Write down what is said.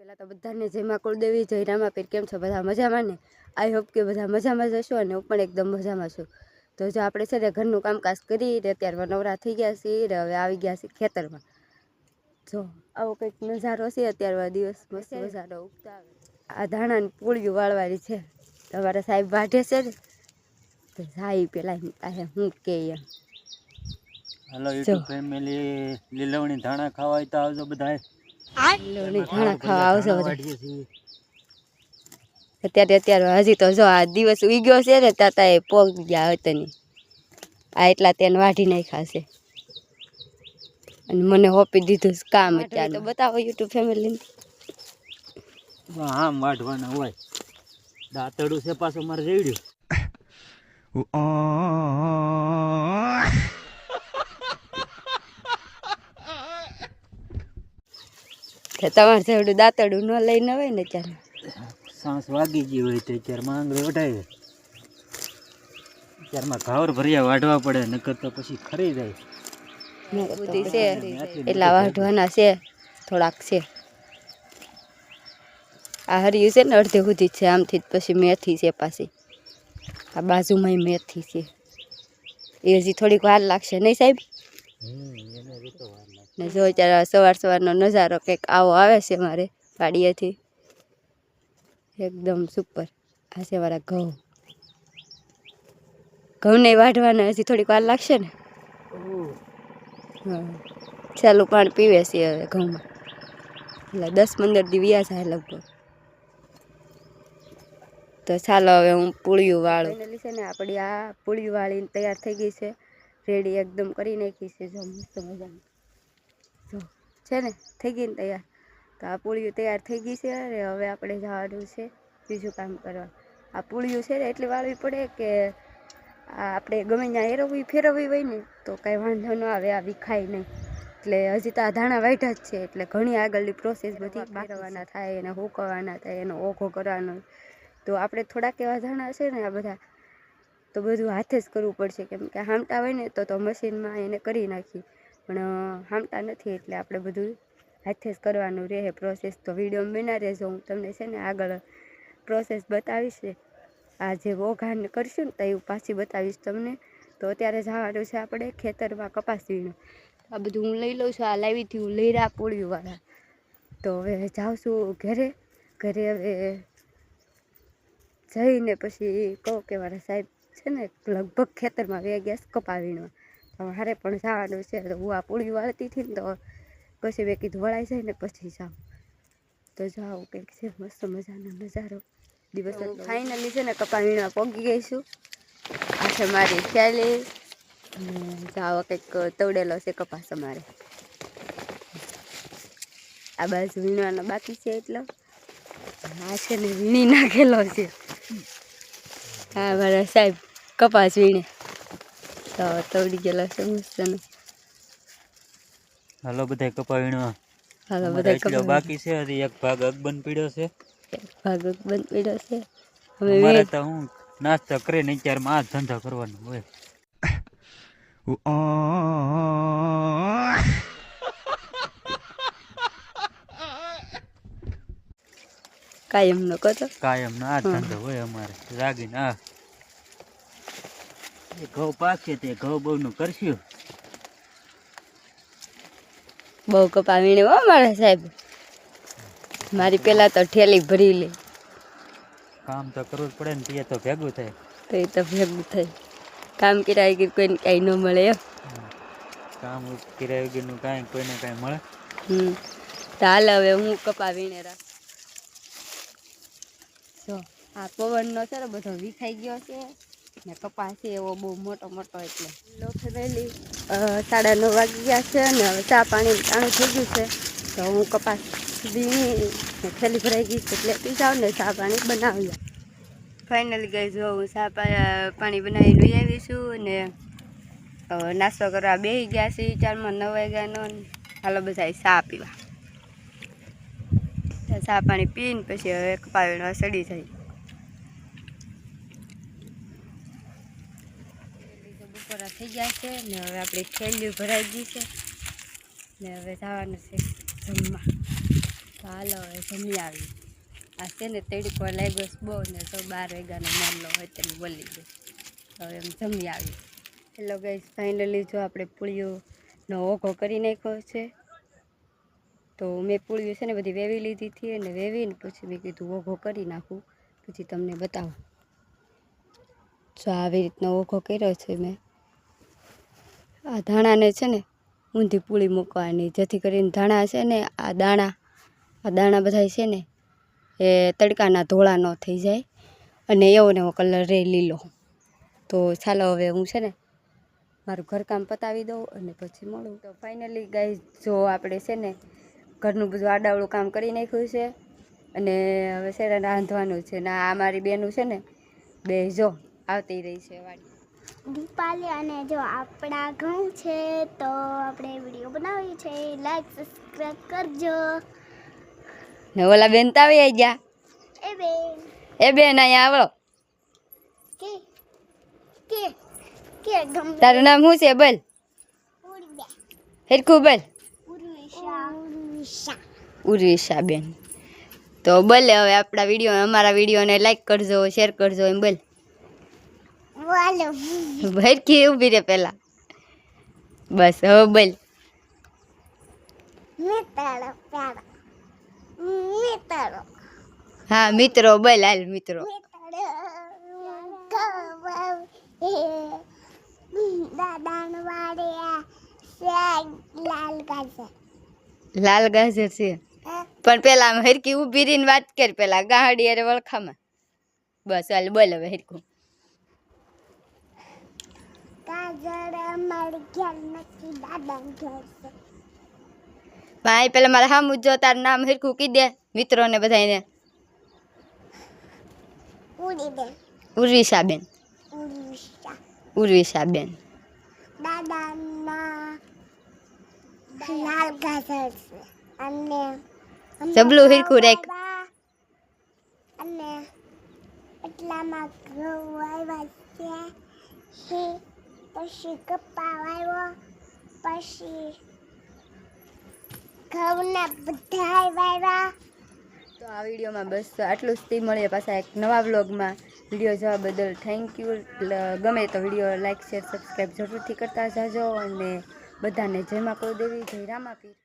પહેલાં તો બધાને જય મા કુળદેવી જય રામાપીર કેમ છો? બધા મજામાં ને? આઈ હોપ કે બધા મજામાં જશો અને હું પણ એકદમ મજામાં છું. તો જો આપણે છે ને ઘરનું કામકાજ કરી ને અત્યારે નવરા થઈ ગયા છીએ ને હવે આવી ગયા છીએ ખેતરમાં. જો આવો કંઈક નજારો છે અત્યારે દિવસ મસ્ત નજારો ઉગતા આવે. આ ધાણાની પૂળિયું વાળવાની છે. તમારા સાહેબ વાઢે છે ને? તો સાહેબ પેલા આ હું કે એમ. હાલો યુટ્યુબ ફેમિલી લીલવણી ધાણા ખાવા તો આવજો બધા લીલોડી ધાણા ખાવા આવશે બધા. અત્યારે અત્યારે હજી તો જો આ દિવસ ઉગ્યો છે ને તાતા એ પોગ ગયા હતા ની. આ એટલા તેને વાઢી નાખ્યા છે. અને મને હોપી દીધું છે કામ અત્યારે તો બતાવો યુટ્યુબ ફેમિલી આમ વાઢવાના હોય. દાંતડું છે પાછું મારે રેડ્યું. કે તમારે થોડું દાંતડું ન લઈને હોય ને ત્યારે. સાંસ વાગી ગઈ હોય તો અત્યારે માંગડે વઢાય ત્યારમાં ઘાવર ભર્યા વાઢવા પડે નકર તો પછી ખરી જાય. બુદ્ધિ છે. એટલા વાઢવાના છે થોડાક છે. આ હરિયું છે ને અડધે સુધી છે આમથી જ પછી મેથી છે પાછી. આ બાજુમાં મેથી છે. એ હજી થોડીક વાર લાગશે નહીં સાહેબ? ને જો ત્યારે સવાર સવારનો નજારો કંઈક આવો આવે છે મારે વાડીએથી, એકદમ સુપર આ છે મારા ઘઉં. ઘઉંને વાઢવાના હજી થોડીક વાર લાગશે ને? હા. ચાલુ પાણી પીવે છે હવે ઘઉંમાં. એટલે દસ પંદર દી વ્યા થાય લગભગ. તો ચાલો હવે હું પૂળિયું વાળું. છે ને આપણી આ પૂળિયું વાળીને તૈયાર થઈ ગઈ છે. રેડી એકદમ કરી નાખી છે. જો મસ્ત મજાની. જો છે ને? થઈ ગઈ ને તૈયાર? તો આ પૂળિયું તૈયાર થઈ ગઈ છે અને હવે આપણે જવાનું છે બીજું કામ કરવા. આ પૂળિયું છે ને એટલી વાળવી પડે કે આ આપણે ગમે ત્યાં એરવવી ફેરવવી હોય ને તો કાંઈ વાંધો ન આવે આ વિખાય નહીં. એટલે હજી તો આ ધાણા વાઢા જ છે એટલે ઘણી આગળની પ્રોસેસ બધી ફેરવવાના થાય એને હુકવવાના થાય એનો ઓઘો કરવાનો. તો આપણે થોડાક એવા ધાણા છે ને આ બધા તો બધું હાથે જ કરવું પડશે. કેમ કે હામટા હોય ને તો તો મશીનમાં એને કરી નાખી પણ હામટા નથી એટલે આપણે બધું હાથે જ કરવાનું રહે પ્રોસેસ તો વીડિયો બના રહેજો. હું તમને છે ને આગળ પ્રોસેસ બતાવીશ આ જે ઓઘાન કરશું ને તો એવું પાછી બતાવીશ તમને. તો અત્યારે જવાનું છે આપણે ખેતરમાં કપાસ વીણો. આ બધું હું લઈ લઉં છું. આ લાવી હતી હું લઈ રહ્યા પોળીવાળા. તો હવે જાઉં ઘરે. ઘરે હવે જઈને પછી કહું કે મારા સાહેબ છે ને લગભગ ખેતરમાં વે ગયા છે કપા વીણવા તો મારે પણ જવાનું છે. તો હું આ પૂળી વાળતી હતી ને તો પછી મેં કીધું વળાઈ જાય ને પછી જાઉં. તો જાઉં કંઈક છે મસ્ત મજાનો નજારો. દિવસ ફાઇનલી છે ને કપા વીણવા પહોંચી ગઈ છું. આ છે મારી ખ્યાલી. અને જાઓ કંઈક તવડેલો છે કપાસ અમારે. આ બાજુ વીણવાનો બાકી છે એટલો. આ છે ને વીણી નાખેલો છે. હા મારા સાહેબ. કપાસ વીણે. તો તવડી ગયેલો છે મસ્તનો. હાલો બધા કપાવીણો હાલો અમારે બધા કપાસ બાકી છે હજી એક ભાગ અગબન પીડ્યો છે. ભાગ બંધ પડ્યો છે. હવે મારે તો હું નાસ્તો કરીને અત્યારમાં ત્યારે માં ધંધો કરવાનો હોય. કાયમનો કહો કાયમ નો આ ધંધો હોય અમારે. રાગીને આ. એ ઘઉં પાકશે તે ઘઉં બહુ નું કરશું. બહુ કપા વીણે હો મારા સાહેબ. મારી પેલા તો ઠેલી ભરી લે. કામ તો કરવું જ પડે ને તે તો ભેગું થાય. તો એ તો ભેગું થાય. કામ કિરાય વગર કોઈને કાંઈ ન મળે એમ. કામ કિરાય વગરનું કાંઈ કોઈને કાંઈ મળે? હમ. હાલ હવે હું કપા વીણે રાખ. જો આ પવનનો છે ને બધો વિખાઈ ગયો છે. ને કપાસ છે એવો બહુ મોટો મોટો એટલે. લોટ વહેલી સાડા નવ વાગી ગયા છે ને હવે ચા પાણી ટાણું થઈ ગયું છે. તો હું કપાસ ને થેલી ભરાઈ ગઈ છે એટલે પી જાઉં ને ચા પાણી બનાવી ફાઇનલી ગઈ જો હું ચા પાણી બનાવી લઈ આવી છું ને નાસ્તો કરવા બેસી ગયા છે ચારમાં નવ વાગ્યાનો ને હાલો બધા ચા પીવા. ચા પાણી પીને પછી હવે કપાવીને સડી જાય. બપોરા થઈ ગયા છે ને હવે આપણી થેલીઓ ભરાઈ ગઈ છે ને હવે જવાનું છે જમવા. તો હાલો હવે જમી આવી આ છે ને તડકો લાગ્યો બહુ ને તો બાર વાગ્યાનો મામલો હોય તેને બોલી ગયો હવે એમ જમી આવી હેલો ગાઈઝ ફાઇનલી જો આપણે પૂળીઓનો ઓઘો કરી નાખ્યો છે. તો મેં પૂળીઓ છે ને બધી વેવી લીધી હતી અને વેવીને પછી મેં કીધું ઓઘો કરી નાખું. પછી તમને બતાવું. જો આવી રીતનો ઓઘો કર્યો છે મેં. આ ધાણાને છે ને ઊંધી પૂળી મૂકવાની, જેથી કરીને ધાણા છે ને આ દાણા આ દાણા બધા છે ને એ તડકાના ધોળા ન થઈ જાય અને એવો ને એવો કલર રે લીલો. તો ચાલો હવે હું છે ને મારું ઘરકામ પતાવી દઉં અને પછી મળું. તો ફાઇનલી ગાઈ જો આપણે છે ને ઘરનું બધું આડાવડું કામ કરી નાખ્યું છે અને હવે છે ને રાંધવાનું છે ને આ મારી બેનું છે ને બે જો આવતી રહી છે વાડી. દીપાલી અને જો આપણા ઘઉં છે તો આપણે વીડિયો બનાવી છે. લાઈક સબસ્ક્રાઈબ કરજો. ને ઓલા બેન તાવી આવી ગયા. એ બેન. એ બેન અહીંયા આવો કે કે કે ગમ તારું નામ શું છે બોલ. હેરખું બોલ. ઉર્વિશા બેન. તો બોલે હવે આપણા વીડિયો અમારા વિડીયોને લાઈક કરજો શેર કરજો એમ બોલ. હેરખી ઊભી રે પેલા. બસ હવે બોલ. હા મિત્રો બોલ હાલ મિત્રો. લાલ ગાજર. છે. પણ પેલા હરકી ઊભી રહીને વાત કર પેલા ગાહડી અરે વળખામાં. બસ હાલ બોલ હવે હેરખું. ગાજર અમાર ઘેર નથી દાદા ઘેર છે. ભાઈ પેલા મારા હા જો તારું નામ હેરખું કહી દે મિત્રોને બધાને ઉડી દે ઉર્વિશા. બેન ઉર્વિશા ઉર્વિશા બેન દાદાના લાલ ગાજર છે. અને જબલું હિરખું રાખ. અને એટલામાં ઘઉં વાવ્યા છે. હે પછી કપા વાવ્યો પછી ઘઉંના બધા વાવ્યા તો આ વિડીયોમાં બસ આટલું જ. થી મળીએ પાછા એક નવા વ્લોગમાં. વીડિયો જોવા બદલ થેન્ક યુ ગમે તો વીડિયો લાઇક શેર સબસ્ક્રાઈબ જરૂરથી કરતા જાજો. અને બધાને જય મા દેવી જય રામાપીર